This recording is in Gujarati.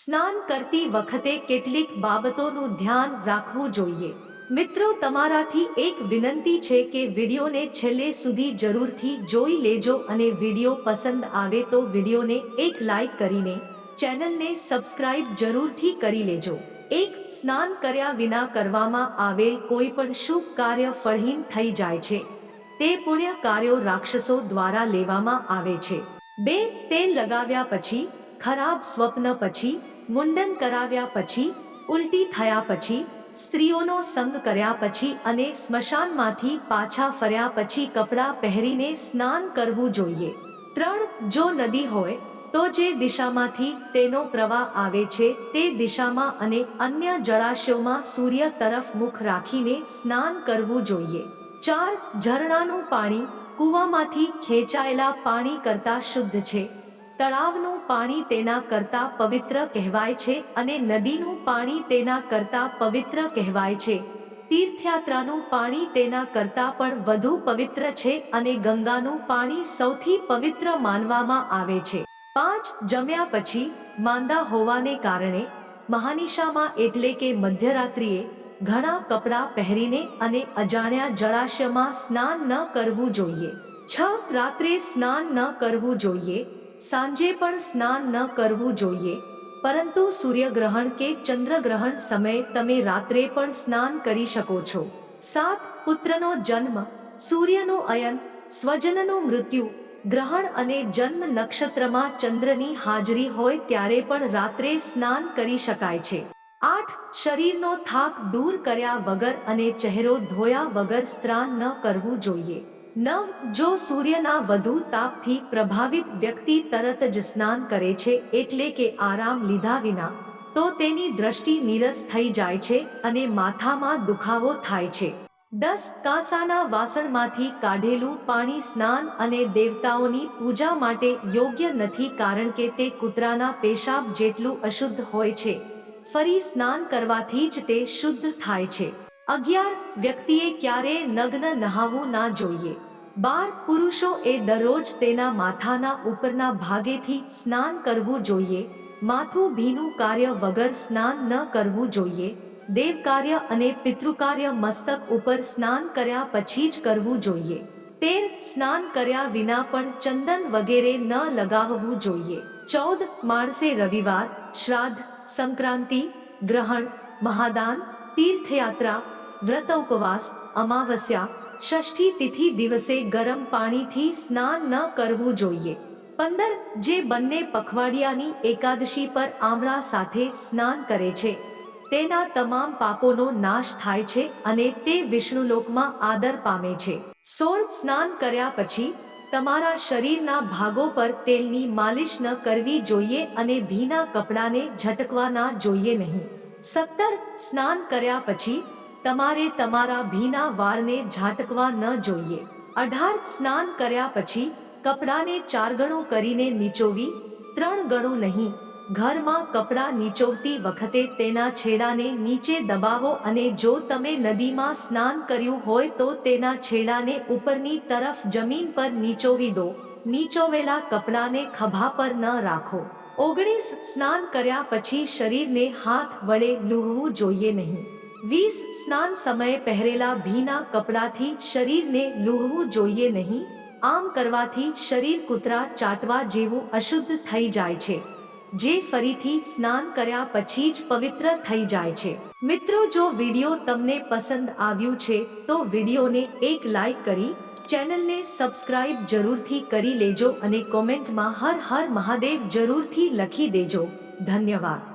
સ્નાન કરતી વખતે કેટલીક બાબતોનું ધ્યાન રાખવું જોઈએ. મિત્રો, તમારાથી એક વિનંતી છે કે વિડીયોને છેલ્લે સુધી જરૂરથી જોઈ લેજો અને વીડિયો પસંદ આવે તો વિડીયોને એક લાઈક કરીને ચેનલને સબસ્ક્રાઇબ જરૂરથી કરી લેજો. એક, સ્નાન કર્યા વિના કરવામાં આવેલ કોઈ પણ શુભ કાર્ય ફળહીન થઈ જાય છે. તે પુણ્ય કાર્યો રાક્ષસો દ્વારા લેવામાં આવે છે. બે, તેલ લગાવ્યા પછી, ખરાબ સ્વપ્ન પછી મુંડન કરાવ્યા પછી, ઉલટી થયા પછી, સ્ત્રીઓનો સંગ કર્યા પછી અને સ્મશાનમાંથી પાછા ફર્યા પછી કપડાં પહેરીને સ્નાન કરવું જોઈએ. ત્રણ, જો નદી હોય, તો જે દિશામાંથી તેનો પ્રવાહ આવે છે, તે દિશામાં અને અન્ય જળાશયોમાં સૂર્ય તરફ મુખ રાખીને સ્નાન કરવું જોઈએ. ચાર, ઝરણાનું પાણી કૂવામાંથી ખેંચાયેલા પાણી કરતા શુદ્ધ છે. તળાવનું પાણી તેના કરતા પવિત્ર કહેવાય છે અને નદીનું પાણી તેના કરતા પવિત્ર કહેવાય છે. તીર્થયાત્રાનું પાણી તેના કરતા પણ વધુ પવિત્ર છે અને ગંગાનું પાણી સૌથી પવિત્ર માનવામાં આવે છે. પાંચ જમ્યા પછી માંદા હોવાને કારણે મહાનિશામાં એટલે કે મધ્યરાત્રિએ ઘણા કપડાં પહેરીને અને અજાણ્યા જળાશયમાં સ્નાન ન કરવું જોઈએ. છ રાત્રે સ્નાન ન કરવું જોઈએ. સાંજે પણ સ્નાન ન કરવું જોઈએ. પરંતુ સૂર્યગ્રહણ કે ચંદ્રગ્રહણ સમયે તમે રાત્રે પણ સ્નાન કરી શકો છો. સાત, પુત્રનો જન્મ. સૂર્યનું અયન, સ્વજનનું મૃત્યુ, ગ્રહણ અને જન્મ નક્ષત્રમાં ચંદ્રની હાજરી હોય ત્યારે પણ રાત્રે સ્નાન કરી શકાય છે. આઠ, શરીરનો થાક દૂર કર્યા વગર અને ચહેરો ધોયા વગર સ્નાન ન કરવું જોઈએ. નવ જો સૂર્યના વધુ તાપથી પ્રભાવિત વ્યક્તિ તરત જ સ્નાન કરે છે, એટલે કે આરામ લીધા વિના, તો તેની દ્રષ્ટિ નીરસ થઈ જાય છે અને માથામાં દુખાવો થાય છે. દસ, કાંસાના વાસણમાંથી કાઢેલું પાણી સ્નાન અને દેવતાઓની પૂજા માટે યોગ્ય નથી કારણ કે તે કૂતરાના પેશાબ જેટલું અશુદ્ધ હોય છે. ફરી સ્નાન કરવાથી જ તે શુદ્ધ થાય છે. અગિયાર વ્યક્તિએ ક્યારેય નગ્ન નહાવું ના જોઈએ. બાર પુરુષો એ દરરોજ તેના માથાના ઉપરના ભાગેથી સ્નાન કરવું જોઈએ. માથું ભીનું કાર્ય વગર સ્નાન ન કરવું જોઈએ. દેવ કાર્ય અને પિતૃકાર્ય મસ્તક ઉપર સ્નાન કર્યા પછી જ કરવું જોઈએ. તેર સ્નાન કર્યા વિના પણ ચંદન વગેરે ન લગાવવું જોઈએ. ચૌદ માણસે રવિવાર, શ્રાદ્ધ, સંક્રાંતિ, ગ્રહણ, મહાદાન, તીર્થયાત્રા વ્રત ઉપવાસ અમાવસ્યા, ષષ્ઠી તિથિ દિવસે ગરમ પાણીથી સ્નાન ન કરવું જોઈએ. પંદર, જે બંને પખવાડિયાની એકાદશી પર આમળા સાથે સ્નાન કરે છે. તેના તમામ પાપોનો નાશ થાય છે અને તે વિષ્ણુલોકમાં આદર પામે છે. સોળ, સ્નાન કર્યા પછી તમારા શરીરના ભાગો પર તેલની માલિશ ન કરવી જોઈએ અને ભીના કપડાને ઝટકવા ના જોઈએ નહીં. સત્તર, સ્નાન કર્યા પછી તમારે તમારા ભીના વાળને ઝાટકવા ન જોઈએ. અઢાર સ્નાન કર્યા પછી કપડાને ચાર ગણો કરીને નીચોવી, ત્રણ ગણું નહીં, ઘરમાં કપડાં નીચોવતી વખતે તેના છેડાને નીચે દબાવો અને જો તમે નદીમાં સ્નાન કર્યું હોય તો તેના છેડાને ઉપરની તરફ જમીન પર નીચોવી દો. નીચોવેલા કપડાને ખભા પર ન રાખો. ઓગણીસ સ્નાન કર્યા પછી શરીરને હાથ વડે લૂહવું જોઈએ નહીં. વીસ સ્નાન સમયે પહેરેલા ભીના કપડાથી શરીરને લૂહવું જોઈએ નહીં, આમ કરવાથી શરીર કૂતરા ચાટવા જેવું અશુદ્ધ થઈ જાય છે, જે ફરીથી સ્નાન કર્યા પછી જ પવિત્ર થઈ જાય છે. મિત્રો, જો વીડિયો તમને પસંદ આવ્યું છે, તો વિડીયોને એક લાઈક કરી, ચેનલને સબસ્ક્રાઇબ જરૂરથી કરી લેજો અને કોમેન્ટમાં હર હર મહાદેવ જરૂરથી લખી દેજો. ધન્યવાદ.